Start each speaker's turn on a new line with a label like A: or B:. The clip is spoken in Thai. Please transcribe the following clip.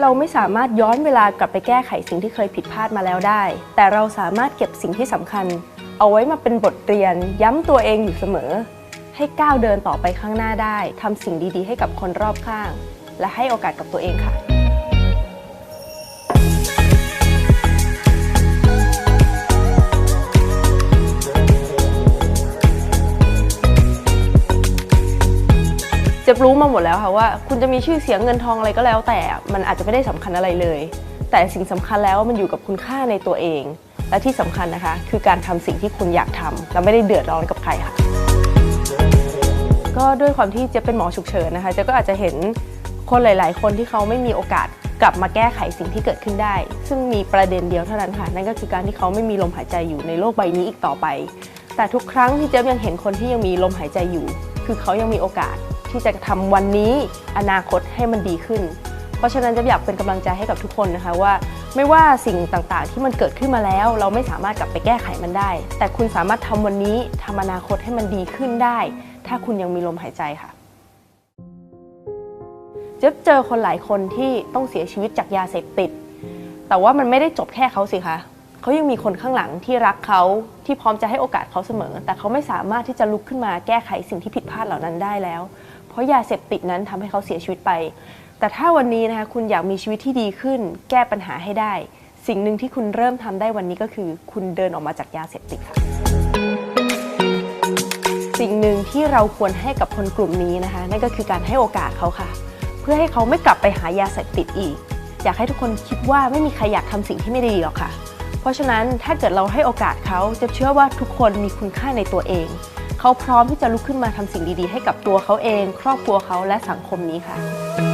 A: เราไม่สามารถย้อนเวลากลับไปแก้ไขสิ่งที่เคยผิดพลาดมาแล้วได้ แต่เราสามารถเก็บสิ่งที่สำคัญ เอาไว้มาเป็นบทเรียน ย้ำตัวเองอยู่เสมอ ให้ก้าวเดินต่อไปข้างหน้าได้ทำสิ่งดีๆ ให้กับคนรอบข้าง และให้โอกาสกับตัวเองค่ะ จะรู้มาหมดแล้วค่ะว่า คุณจะมีชื่อเสียงเงินทองอะไรก็แล้ว แต่มันอาจจะไม่ได้สำคัญอะไรเลย แต่สิ่งสำคัญแล้วมันอยู่กับคุณค่าในตัวเอง และที่สำคัญนะคะ คือการทำสิ่งที่คุณอยากทำและไม่ได้เดือดร้อนกับใครค่ะ ก็ด้วยความที่เจะเป็นหมอฉุกเฉินนะคะเจะก็อาจจะเห็นคนหลาย ๆ คนที่เขาไม่มีโอกาสกลับมาแก้ไขสิ่งที่เกิดขึ้นได้ ซึ่งมีประเด็นเดียวเท่านั้นค่ะ นั่นก็คือการที่เขาไม่มีลมหายใจอยู่ในโลกใบนี้อีกต่อไป แต่ทุกครั้งที่เจ๊ยังเห็นคนที่ยังมีลมหายใจอยู่ คือเขายังมีโอกาส ที่จะทำวันนี้อนาคตให้มันดีขึ้น เพราะฉะนั้นจะอยากเป็นกำลังใจให้กับทุกคนนะคะว่า ไม่ว่าสิ่งต่างๆ ที่มันเกิดขึ้นมาแล้ว เราไม่สามารถกลับไปแก้ไขมันได้ แต่คุณสามารถทำวันนี้ทำอนาคตให้มันดีขึ้นได้ ถ้าคุณยังมีลมหายใจค่ะเจ๊บเจอคนหลายคนที่ต้องเสียชีวิตจากยาเสพติด แต่ว่ามันไม่ได้จบแค่เขาสิคะเขายังมีคนข้างหลังที่รักเขาที่พร้อมจะให้โอกาสเขาเสมอ แต่เขาไม่สามารถที่จะลุกขึ้นมาแก้ไขสิ่งที่ผิดพลาดเหล่านั้นได้แล้ว เพราะยาเสพติดนั้นทำให้เขาเสียชีวิตไป แต่ถ้าวันนี้นะคะคุณอยากมีชีวิตที่ดีขึ้น แก้ปัญหาให้ได้ สิ่งหนึ่งที่คุณเริ่มทำได้วันนี้ก็คือ คุณเดินออกมาจากยาเสพติดค่ะสิ่งหนึ่งที่เราควรให้กับคนกลุ่มนี้นะคะ นั่นก็คือการให้โอกาสเขาค่ะ เพื่อให้เขาไม่กลับไปหายาเสพติดอีก อยากให้ทุกคนคิดว่าไม่มีใครอยากทำสิ่งที่ไม่ดีหรอกค่ะ เพราะฉะนั้นถ้าเกิดเราให้โอกาสเขาจะเชื่อว่าทุกคนมีคุณค่าในตัวเอง เขาพร้อมที่จะลุกขึ้นมาทำสิ่งดีๆ ให้กับตัวเขาเอง ครอบครัวเขาและสังคมนี้ค่ะ